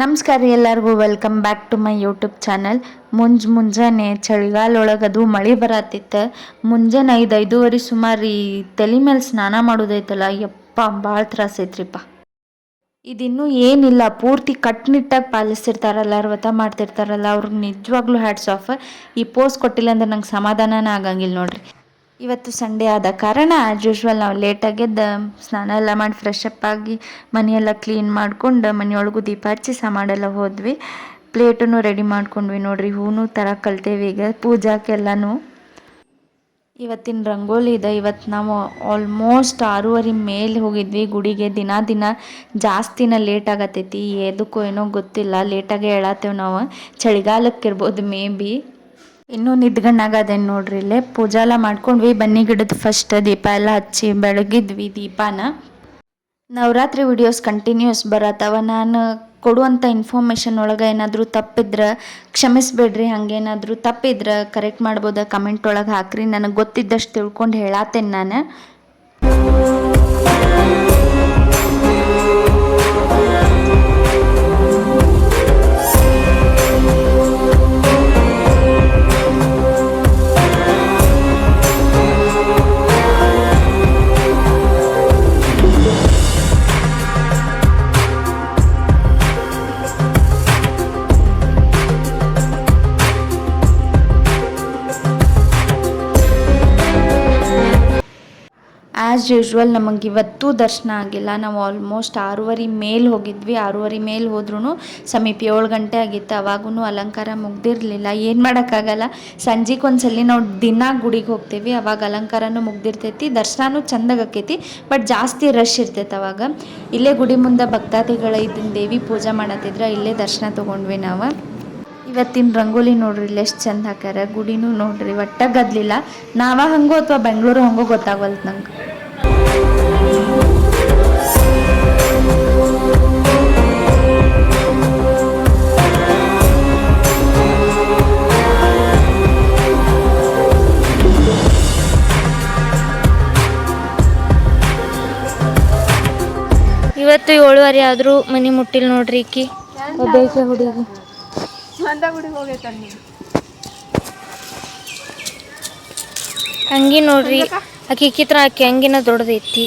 ನಮಸ್ಕಾರ ಎಲ್ಲರಿಗೂ welcome back to my YouTube channel ಮುಂಜ್ ಮುಂಜಾನೆ ಚಳಿಗಾಲ ಒಳಗೆ ಅದು ಮಳೆ ಬರತ್ತಿತ್ತು. ಮುಂಜಾನೆ ಐದು, ಐದೂವರೆ ಸುಮಾರು ಈ ತಲೆ ಮೇಲೆ ಸ್ನಾನ ಮಾಡೋದೈತಲ್ಲ, ಯಪ್ಪ ಭಾಳ ತ್ರಾಸ ಐತ್ರಿಪ್ಪ. ಇದಿನ್ನೂ ಏನಿಲ್ಲ, ಪೂರ್ತಿ ಕಟ್ಟುನಿಟ್ಟಾಗಿ ಪಾಲಿಸ್ತಿರ್ತಾರಲ್ಲ ವ್ರತ ಮಾಡ್ತಿರ್ತಾರಲ್ಲ ಅವ್ರಿಗೆ ನಿಜವಾಗ್ಲೂ ಹ್ಯಾಟ್ಸ್ ಆಫ್ ಈ ಪೋಸ್ಟ್ ಕೊಟ್ಟಿಲ್ಲ ಅಂದ್ರೆ ನಂಗೆ ಸಮಾಧಾನನೇ ಆಗಂಗಿಲ್ಲ ನೋಡ್ರಿ. ಇವತ್ತು ಸಂಡೇ ಆದ ಕಾರಣ ಆ್ಯಸ್ ಯೂಶ್ವಲ್ ನಾವು ಲೇಟಾಗಿ ಎದ್ದು, ಸ್ನಾನ ಎಲ್ಲ ಮಾಡಿ ಫ್ರೆಶ್ ಅಪ್ ಆಗಿ ಮನೆಯೆಲ್ಲ ಕ್ಲೀನ್ ಮಾಡ್ಕೊಂಡು, ಮನೆಯೊಳಗೂ ದೀಪ ಹಚ್ಚಿ ಸಾಮಾಡೆಲ್ಲ ಹೋದ್ವಿ. ಪ್ಲೇಟನ್ನು ರೆಡಿ ಮಾಡ್ಕೊಂಡ್ವಿ ನೋಡ್ರಿ, ಹೂನು ಥರ ಕಲ್ತೇವಿ ಈಗ ಪೂಜಾಕ್ಕೆಲ್ಲನೂ ಇವತ್ತಿನ ರಂಗೋಲಿ ಇದೆ ಇವತ್ತು ನಾವು ಆಲ್ಮೋಸ್ಟ್ ಆರೂವರೆ ಮೇಲೆ ಹೋಗಿದ್ವಿ, ಗುಡಿಗೆ ದಿನ ದಿನ ಜಾಸ್ತಿನ ಲೇಟ್ ಆಗತ್ತೈತಿ ಎದಕ್ಕೂ ಏನೋ ಗೊತ್ತಿಲ್ಲ ಲೇಟಾಗೆ ಹೇಳತ್ತೇವೆ ನಾವು ಚಳಿಗಾಲಕ್ಕೆ ಇರ್ಬೋದು ಮೇ ಬಿ ಇನ್ನೂ ನಿದ್ಗಣ್ಣಾಗದೇನು ನೋಡ್ರಿ ಇಲ್ಲೇ. ಪೂಜಾ ಎಲ್ಲ ಮಾಡ್ಕೊಂಡ್ವಿ ಬನ್ನಿ ಗಿಡದ ಫಸ್ಟ್ ದೀಪ ಎಲ್ಲ ಹಚ್ಚಿ ಬೆಳಗಿದ್ವಿ ದೀಪಾನ. ನವರಾತ್ರಿ ವಿಡಿಯೋಸ್ ಕಂಟಿನ್ಯೂಸ್ ಬರತ್ತವ. ನಾನು ಕೊಡುವಂಥ ಇನ್ಫಾರ್ಮೇಷನ್ ಒಳಗೆ ಏನಾದರೂ ತಪ್ಪಿದ್ರೆ, ಕ್ಷಮಿಸ್ಬೇಡ್ರಿ, ಹಾಗೇನಾದರೂ ತಪ್ಪಿದ್ರೆ ಕರೆಕ್ಟ್ ಮಾಡ್ಬೋದ ಕಮೆಂಟ್ ಒಳಗೆ ಹಾಕ್ರಿ. ನನಗೆ ಗೊತ್ತಿದ್ದಷ್ಟು ತಿಳ್ಕೊಂಡು ಹೇಳತ್ತೇನೆ ನಾನು. ಆ್ಯಸ್ ಯೂಶ್ವಲ್ ನಮಗೆ ಇವತ್ತೂ ದರ್ಶನ ಆಗಿಲ್ಲ. ನಾವು ಆಲ್ಮೋಸ್ಟ್ ಆರೂವರೆ ಮೇಲೆ ಹೋಗಿದ್ವಿ. ಆರೂವರೆ ಮೇಲೆ ಹೋದ್ರೂ ಸಮೀಪ ಏಳು ಗಂಟೆ ಆಗಿತ್ತು. ಅವಾಗೂ ಅಲಂಕಾರ ಮುಗ್ದಿರಲಿಲ್ಲ. ಏನು ಮಾಡೋಕ್ಕಾಗಲ್ಲ. ಸಂಜೆಗೆ ಒಂದ್ಸಲಿ ನಾವು ದಿನ ಗುಡಿಗೆ ಹೋಗ್ತೀವಿ. ಅವಾಗ ಅಲಂಕಾರನೂ ಮುಗ್ದಿರ್ತೈತಿ. ದರ್ಶನವೂ ಚಂದಾಗ ಆಕೈತಿ. ಬಟ್ ಜಾಸ್ತಿ ರಶ್ ಇರ್ತೈತೆ ಅವಾಗ. ಇಲ್ಲೇ ಗುಡಿ ಮುಂದೆ ಭಕ್ತಾದಿಗಳ ಇದನ್ನ ದೇವಿ ಪೂಜೆ ಮಾಡತ್ತಿದ್ರೆ, ಇಲ್ಲೇ ದರ್ಶನ ತೊಗೊಂಡ್ವಿ ನಾವು. ಇವತ್ತಿನ ರಂಗೋಲಿ ನೋಡ್ರಿ ಎಷ್ಟು ಚಂದ ಹಾಕ್ಯಾರ. ಗುಡಿನೂ ನೋಡ್ರಿ, ಒಟ್ಟ ಗದ್ಲಿಲ್ಲ. ನಾವ ಹಂಗೋ ಅಥವಾ ಬೆಂಗಳೂರು ಹಂಗೋ ಗೊತ್ತಾಗವಲ್ತು ನಂಗೆ. ಇವತ್ತು ಏಳುವರೆ ಆದ್ರೂ ಮನಿ ಮುಟ್ಟಿಲ್ ನೋಡ್ರಿ ಈಕಿ. ಒಬ್ಬಾಕೆ ಹುಡುಗಿ. ಹಂಗಿ ನೋಡ್ರಿ ಆಕಿ ಕಿತ್ರ ಆಕಿ ಹಂಗಿನ ದೊಡ್ಡದೈತಿ.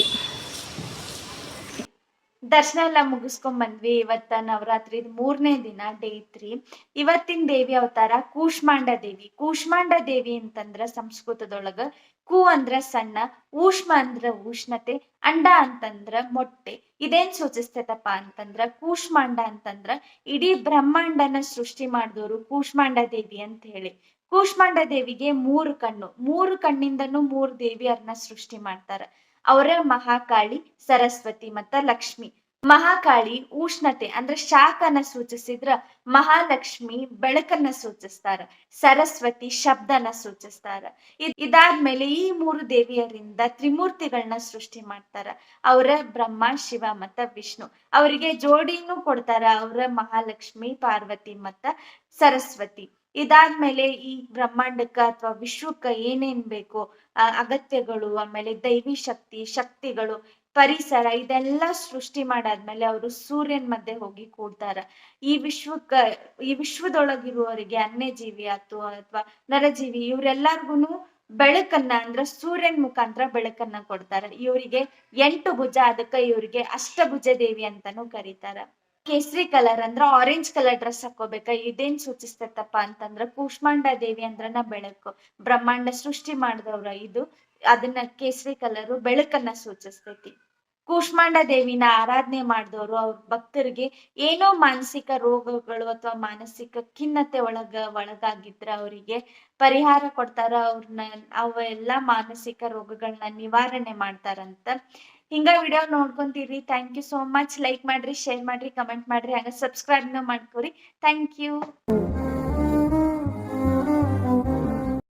ದರ್ಶನ ಎಲ್ಲ ಮುಗಿಸ್ಕೊಂಡ್ ಬಂದ್ವಿ. ಇವತ್ತ ನವರಾತ್ರಿ ಮೂರನೇ ದಿನ ಡೇ ತ್ರೀ ಇವತ್ತಿನ ದೇವಿ ಅವತಾರ ಕೂಷ್ಮಾಂಡ ದೇವಿ. ಕೂಷ್ಮಾಂಡ ದೇವಿ ಅಂತಂದ್ರ ಸಂಸ್ಕೃತದೊಳಗ ಕೂ ಅಂದ್ರ ಸಣ್ಣ, ಊಷ್ಮ ಅಂದ್ರ ಉಷ್ಣತೆ, ಅಂಡ ಅಂತಂದ್ರ ಮೊಟ್ಟೆ. ಇದೇನ್ ಸೂಚಿಸ್ತೈತಪ್ಪ ಅಂತಂದ್ರ ಕೂಷ್ಮಾಂಡ ಅಂತಂದ್ರ ಇಡೀ ಬ್ರಹ್ಮಾಂಡನ ಸೃಷ್ಟಿ ಮಾಡಿದವರು ಕೂಷ್ಮಾಂಡ ದೇವಿ ಅಂತ ಹೇಳಿ. ಕೂಷ್ಮಾಂಡ ದೇವಿಗೆ ಮೂರು ಕಣ್ಣು. ಮೂರು ಕಣ್ಣಿಂದನೂ ಮೂರು ದೇವಿಯರನ್ನ ಸೃಷ್ಟಿ ಮಾಡ್ತಾರ. ಅವರ ಮಹಾಕಾಳಿ ಸರಸ್ವತಿ ಮತ್ತ ಲಕ್ಷ್ಮಿ. ಮಹಾಕಾಳಿ ಉಷ್ಣತೆ ಅಂದ್ರೆ ಶಾಖನ ಸೂಚಿಸಿದ್ರ ಮಹಾಲಕ್ಷ್ಮಿ ಬೆಳಕನ್ನ ಸೂಚಿಸ್ತಾರ, ಸರಸ್ವತಿ ಶಬ್ದನ ಸೂಚಿಸ್ತಾರ. ಇದ್- ಇದಾದ್ಮೇಲೆ ಈ ಮೂರು ದೇವಿಯರಿಂದ ತ್ರಿಮೂರ್ತಿಗಳನ್ನ ಸೃಷ್ಟಿ ಮಾಡ್ತಾರ. ಅವರ ಬ್ರಹ್ಮ, ಶಿವ ಮತ್ತ ವಿಷ್ಣು. ಅವರಿಗೆ ಜೋಡಿನೂ ಕೊಡ್ತಾರ ಅವರ ಮಹಾಲಕ್ಷ್ಮಿ, ಪಾರ್ವತಿ ಮತ್ತ ಸರಸ್ವತಿ. ಇದಾದ್ಮೇಲೆ ಈ ಬ್ರಹ್ಮಾಂಡಕ್ಕ ಅಥವಾ ವಿಶ್ವಕ್ಕ ಏನೇನ್ ಬೇಕು ಅಗತ್ಯಗಳು, ಆಮೇಲೆ ದೈವಿ ಶಕ್ತಿ, ಶಕ್ತಿಗಳು, ಪರಿಸರ ಇದೆಲ್ಲ ಸೃಷ್ಟಿ ಮಾಡಾದ್ಮೇಲೆ ಅವರು ಸೂರ್ಯನ್ ಮಧ್ಯೆ ಹೋಗಿ ಕೂಡ್ತಾರ. ಈ ವಿಶ್ವಕ್ಕ, ಈ ವಿಶ್ವದೊಳಗಿರುವವರಿಗೆ ಅನ್ಯಜೀವಿ ಆತು ಅಥವಾ ನರಜೀವಿ ಇವ್ರೆಲ್ಲಾರ್ಗುನು ಬೆಳಕನ್ನ ಅಂದ್ರ ಸೂರ್ಯನ್ ಮುಖಾಂತರ ಬೆಳಕನ್ನ ಕೊಡ್ತಾರ. ಇವರಿಗೆ ಎಂಟು ಭುಜ, ಅದಕ್ಕ ಇವರಿಗೆ ಅಷ್ಟಭುಜ ದೇವಿ ಅಂತಾನೂ ಕರೀತಾರ. ಕೇಸರಿ ಕಲರ್ ಅಂದ್ರ ಆರೆಂಜ್ ಕಲರ್ ಡ್ರೆಸ್ ಹಾಕೋಬೇಕಾ ಇದೇನ್ ಸೂಚಿಸ್ತೈತಪ್ಪ ಅಂತಂದ್ರ ಕೂಷ್ಮಾಂಡ ದೇವಿ ಅಂದ್ರನ ಬೆಳಕು. ಬ್ರಹ್ಮಾಂಡ ಸೃಷ್ಟಿ ಮಾಡಿದವ್ರ ಇದು. ಅದನ್ನ ಕೇಸರಿ ಕಲರು ಬೆಳಕನ್ನ ಸೂಚಿಸ್ತೈತಿ. ಕೂಷ್ಮಾಂಡ ದೇವಿನ ಆರಾಧನೆ ಮಾಡಿದವರು ಅವ್ರ ಭಕ್ತರಿಗೆ ಏನೋ ಮಾನಸಿಕ ರೋಗಗಳು ಅಥವಾ ಮಾನಸಿಕ ಖಿನ್ನತೆ ಒಳಗ, ಒಳಗಾಗಿದ್ರ ಅವರಿಗೆ ಪರಿಹಾರ ಕೊಡ್ತಾರ. ಅವ್ರನ್ನ ಅವೆಲ್ಲಾ ಮಾನಸಿಕ ರೋಗಗಳನ್ನ ನಿವಾರಣೆ ಮಾಡ್ತಾರಂತ ಹಿಂಗ video ನೋಡ್ಕೊಂತೀರಿ. Thank you so much like ಮಾಡ್ರಿ ಶೇರ್ ಮಾಡ್ರಿ ಕಮೆಂಟ್ ಮಾಡ್ರಿ, ಹಾಗೆ ಸಬ್ಸ್ಕ್ರೈಬ್ನ ಮಾಡ್ಕೊರಿ. Thank you